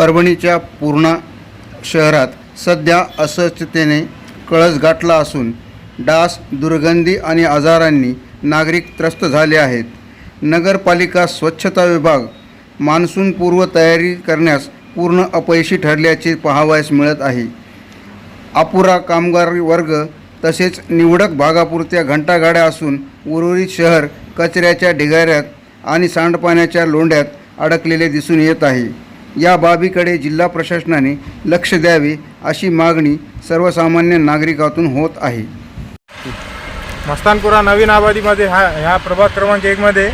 परभणीच्या पूर्णा शहरात सध्या अस्वच्छतेने कळस गाठला असून डास दुर्गंधी आणि आजारांनी नागरिक त्रस्त झाले आहेत. नगरपालिका स्वच्छता विभाग मान्सूनपूर्व तयारी करण्यास पूर्ण अपयशी ठरल्याचे पाहावयास मिळत आहे. अपुरा कामगार वर्ग तसेच निवडक भागापुरत्या घंटागाड्या असून उर्वरित शहर कचऱ्याच्या ढिगाऱ्यात आणि सांडपाण्याच्या लोंढ्यात अडकलेले दिसून येत आहे. या बाबीकडे जिल्हा प्रशासनाने लक्ष द्यावे अशी मागणी सर्वसामान्य नागरिकातून होत आहे. मस्तानपुरा नवीन आबादीमध्ये हा ह्या प्रभाग क्रमांक एकमध्ये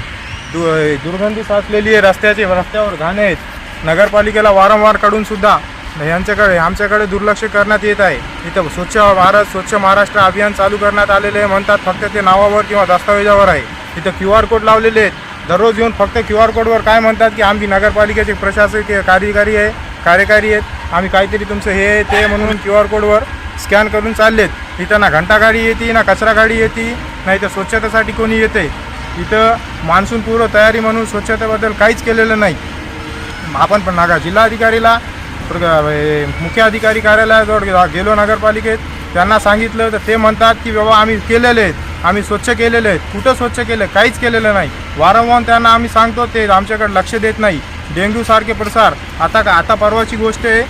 दु दुर्गंधी साचलेली आहे. रस्त्याचे रस्त्यावर घाणे आहेत. नगरपालिकेला वारंवार काढूनसुद्धा ह्यांच्याकडे यांच्याकडे आमच्याकडे दुर्लक्ष करण्यात येत आहे. इथं स्वच्छ भारत स्वच्छ महाराष्ट्र अभियान चालू करण्यात आलेले आहे. म्हणतात फक्त ते नावावर किंवा दस्तावेजावर आहे. इथं क्यू आर कोड लावलेले आहेत. दररोज येऊन फक्त क्यू आर कोडवर काय म्हणतात की आम्ही नगरपालिकेचे प्रशासकीय कार्यकारी आहे कार्यकारी आहेत. आम्ही काहीतरी तुमचं हे आहे, ते म्हणून क्यू आर कोडवर स्कॅन करून चाललेत. इथं ना घंटा गाडी येते ना कचरा गाडी येते ना इथं स्वच्छतेसाठी कोणी येते. इथं मान्सून पूर्व तयारी म्हणून स्वच्छतेबद्दल काहीच केलेलं नाही. आपण पण नागा जिल्हाधिकारीला प्र- मुख्य अधिकारी कार्यालयाजवळ गेलो नगरपालिकेत. त्यांना सांगितलं तर ते म्हणतात की बाबा आम्ही केलेले आहेत. आम्ही स्वच्छ केलेले आहेत. कुठं स्वच्छ केलं? काहीच केलेलं नाही. वारंवार त्यांना आम्ही सांगतो ते आमच्याकडे लक्ष देत नाही. डेंग्यूसारखे प्रसार. आता का आता परवाची गोष्ट आहे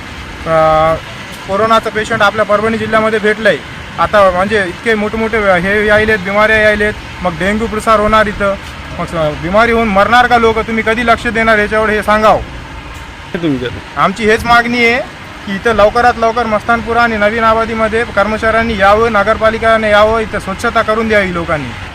कोरोनाचं पेशंट आपल्या परभणी जिल्ह्यामध्ये भेटलं आहे आता म्हणजे इतके मोठमोठे हे यायलेत बिमाऱ्या यायलेत. मग डेंग्यू प्रसार होणार इथं. मग बिमारी होऊन मरणार का लोक? तुम्ही कधी लक्ष देणार? याच्यावर हे सांगावं. तुमच्यात आमची हेच मागणी आहे. की इथं लवकरात लवकर मस्तानपुरा आणि नवीन आबादीमध्ये कर्मचाऱ्यांनी यावं नगरपालिकाने यावं इथं स्वच्छता करून द्यावी लोकांनी.